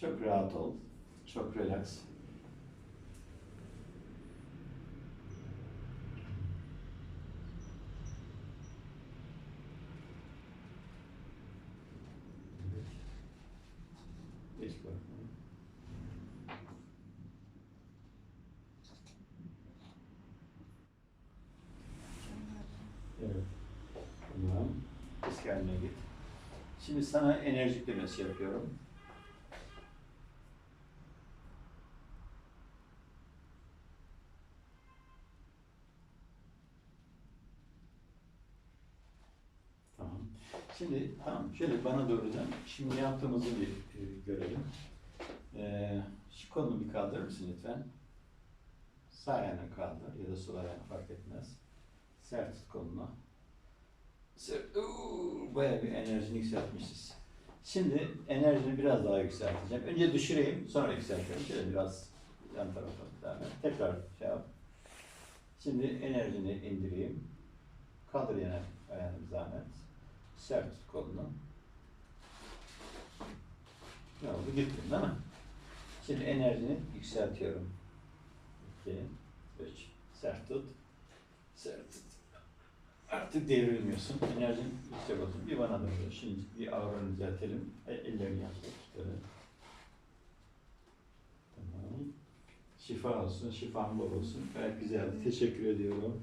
Çok rahat ol. Çok relax. Geç bakalım. Evet. Tamam. Haline git. Şimdi sana enerji yüklemesi yapıyorum. Tamam. Şimdi tamam şöyle bana doğru dön. Şimdi yaptığımızı bir e, görelim. Ee, şu kolunu bir kaldırır mısın lütfen? Sağ ayağını kaldır ya da sol ayağını fark etmez. Sert tut kolunu. Sert. Uuu, bir enerjini yükseltmişiz. Şimdi enerjini biraz daha yükselteceğim. Önce düşüreyim, sonra yükseltelim. Şöyle biraz yan tarafa devam. Tekrar şey yap. Şimdi enerjini indireyim. Kaldır yine ayağını zahmet. Sert kolunu. Ne oldu? Gittin değil mi? Şimdi enerjini yükseltiyorum. 2, 3. Sert tut. Sert tut. Artık devrilmiyorsun. Enerjin yüksek olsun. Bir bana doğru. Şimdi bir ağrını düzeltelim. E, ellerini yaptık. Tamam. Şifa olsun. Şifan bol olsun. Gayet güzeldi. Teşekkür ediyorum.